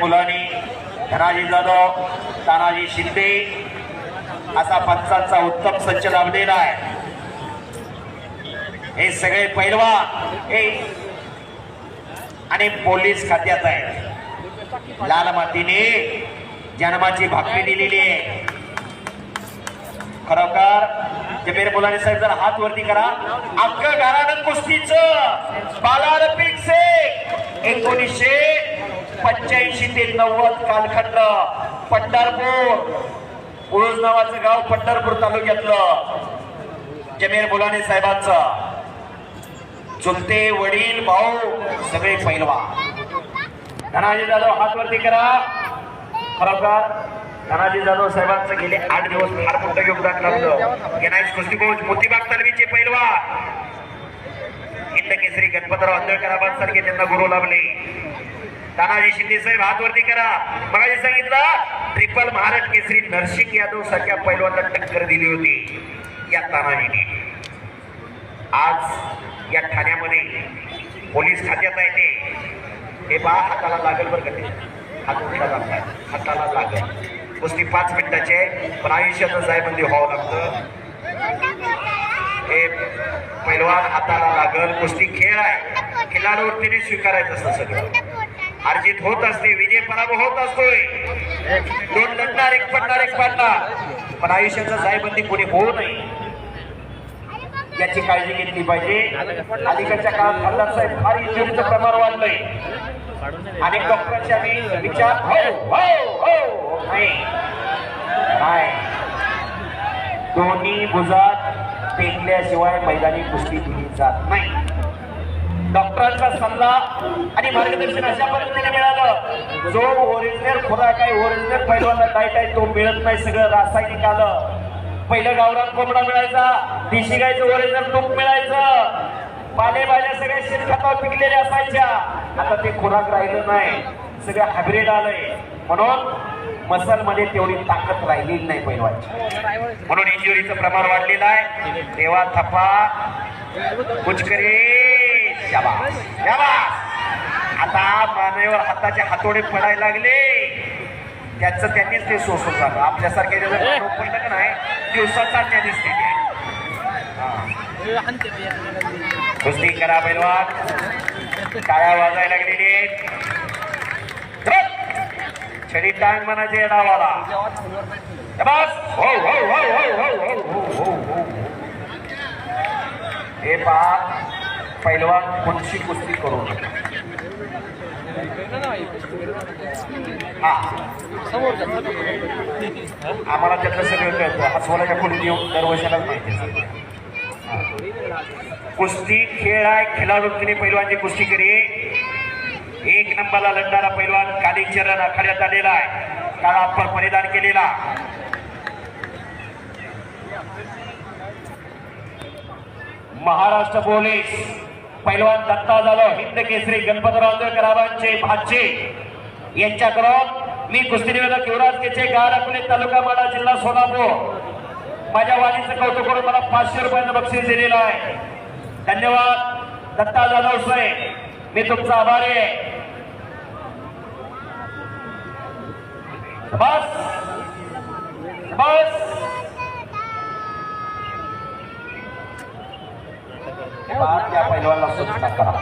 मुलानी धनाजी जाधव तानाजी शिंदे असा पंचांचा उत्तम संच लाभलेला आहे. हे सगळे पैलवा हे आणि पोलीस खात्यात आहे लाल मातीने जन्माची भाकरी दिलेली आहे. खरोखर जमीर मुलानी साहेब जर हात वरती करा. अख्खं घरानं कुस्तीच. बालारपिक से एकोणीसशे पंच्याऐंशी ते नव्वद कालखंड. पंढरपूर. उळूज नावाचं गाव पंढरपूर तालुक्यातलं. जमीर बुलाने साहेबांचं. चुलते वडील भाऊ सगळे पैलवा. धनाजी जाधव हात वरती करा. खरोखर धनाजी जाधव साहेबांचं गेले आठ दिवस. फार मोठं योगदान लागलं गेनाईस कुस्तीकोच मोतीबाग तलवीचे पैलवा. हिंद केसरी गणपतराव आंदळकरांसारखे त्यांना गुरु लाभले. तानाजी शिंदे साहेब हात वरती करा. मगाशी सांगितलं ट्रिपल महाराज केसरी नरसिंग यादव सारख्या पैलवांना टक्कर दिली होती. या तानाजीने आज या ठाण्यामध्ये पोलीस खात्यात आहे ते. हे बा हाताला लागल बरं का ते? हात उठला हाताला लागल. कुस्ती पाच मिनिटाचे आहे, पण आयुष्याचं जायबंदी व्हावं लागतं. हे पैलवान हाताला लागल कुस्ती खेळ आहे. खिलाडूवरतीने स्वीकारायचं असतं सगळं. अर्जित होत असते विजय पराभव होत असतोय. दोन लढणार एक पडणार एक पडणार. पण आयुष्याचं जायबंदी कोणी होऊ नये याची काळजी घेतली पाहिजे. अलीकडच्या काळात खासदार साहेब फार इंजुरीचं प्रमाण वाढलंय. अनेक डॉक्टरांचे आम्ही विचार हो हो हो नाही. दोन्ही भुजात टेकल्याशिवाय मैदानी कुस्ती दिली जात नाही. डॉक्टरांचा सल्ला आणि मार्गदर्शन अशा पद्धतीने मिळालं. जो ओरिजिनल खुराक आहे ओरिजिनल पहिल्यांदा डाईट आहे तो मिळत नाही सगळं रासायनिक आलं. पहिलं गावरान कोंबडा मिळायचा देशी गायचं ओरिजिनल तूप मिळायचं. पालेभाज्या सगळ्या शेणखतावर पिकलेल्या असायच्या. आता ते खुराक राहिलं नाही. सगळं हायब्रिड आलंय. म्हणून मसलमध्ये तेवढी ताकद राहिलेली नाही पैलवानची. म्हणून इंजुरीचं प्रमाण वाढलेलं आहे. तेव्हा थपा. कुचकरी. आता मानेवर हाताचे हातोडे पडायला लागले. त्याचं त्यांनीच ते सोसून झालं आपल्यासारखे पडलं का नाही दिवसाचा त्या दिसते कुस्ती करा पैलवान टाळ्या वाजायला लागलेली! छडी टांग म्हणायचे डावाला. बस. हो हो हो हो हो हो हो हो हो. हे पहा. पैलवान कुणशी कुस्ती करू? हा. आम्हाला त्यातलं सगळं कळतं. हसवल्याच्या पुढे येऊन दरवर्षालाच माहिती कुस्ती खेळ आहे. खेळाडूंनी पैलवानची कुस्ती करी एक नंबरला लढणारा पैलवान कालीचरण आखाड्यात आलेला आहे. काळा अप्पर परिधान केलेला. महाराष्ट्र पोलीस. पैलवान दत्ता जाधव हिंद केसरी गणपतराव आंबेडकरांचे भाचे. यांच्याकडून मी कुस्ती निवेदक युवराज केचे गारापुले अकोले तालुका माडा जिल्हा सोलापूर. माझ्या वाणीचं कौतुक करून मला पाचशे रुपयांचं बक्षीस दिलेलं आहे. धन्यवाद दत्ता जाधव साहेब. मी तुमचा आभारी आहे. बस बस. बाद या पहिलवानला सूचना करा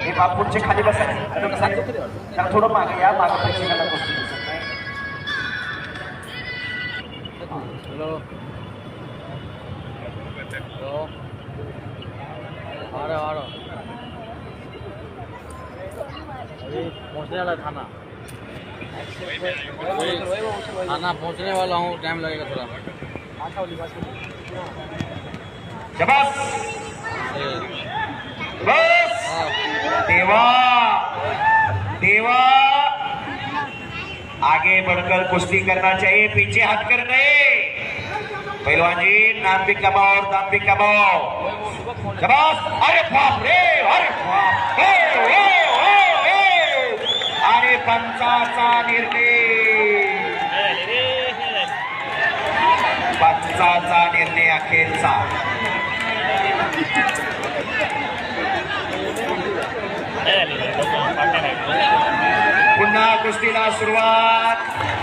हे बापूंचे खाली बसा त्याला थोडं मागे या मागे प्रेक्षकांना गोष्टी आरो आरो पहुंचने वाला थाना थाना पहुंचने वाला हूँ टाइम लगेगा थोड़ा शबास! बस देवा! देवा! आगे बढ़कर कुश्ती करना चाहिए पीछे हट कर नहीं। पहलवान जी नाम भी कमाओ और दाम भी कमाओ शबास! अरे बाप रे अरे बाप अरे पंचाचा निर्णय पाचचा निर्णय अखेरचा. पुन्हा कुस्तीला सुरुवात.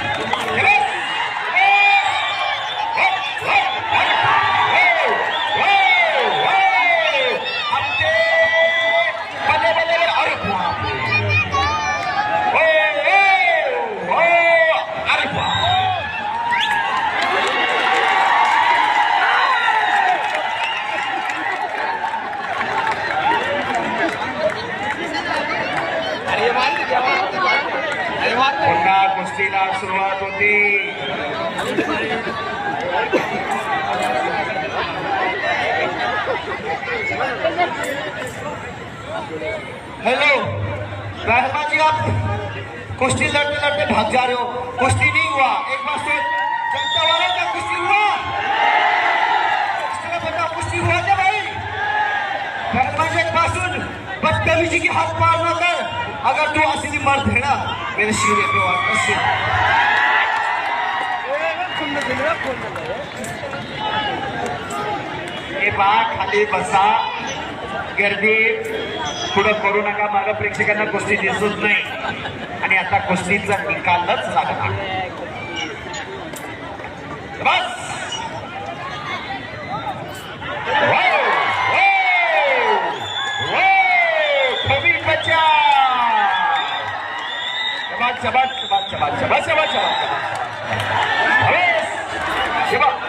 पुन्हा कुस्तीला सुरुवात होती। हेलो रहमा जी, आप कुश्ती लड़ते लड़ते भाग जा रहे हो। कुश्ती नहीं हुआ। एक बार से जनता वालों का कुश्ती हुआ। बताओ कुश्ती हुआ क्या भाई? रहमा जी, एक बात सुन। बदतमीजी की हाथ पार न कर। अगर तू असली मर्द है ना मेरे शिव पे वापस से हे बा खाली बसा। गर्दी पुढं करू नका मला प्रेक्षकांना कुस्ती दिसत नाही. आणि आता कुस्तीचा निकालच लागला बस! 제발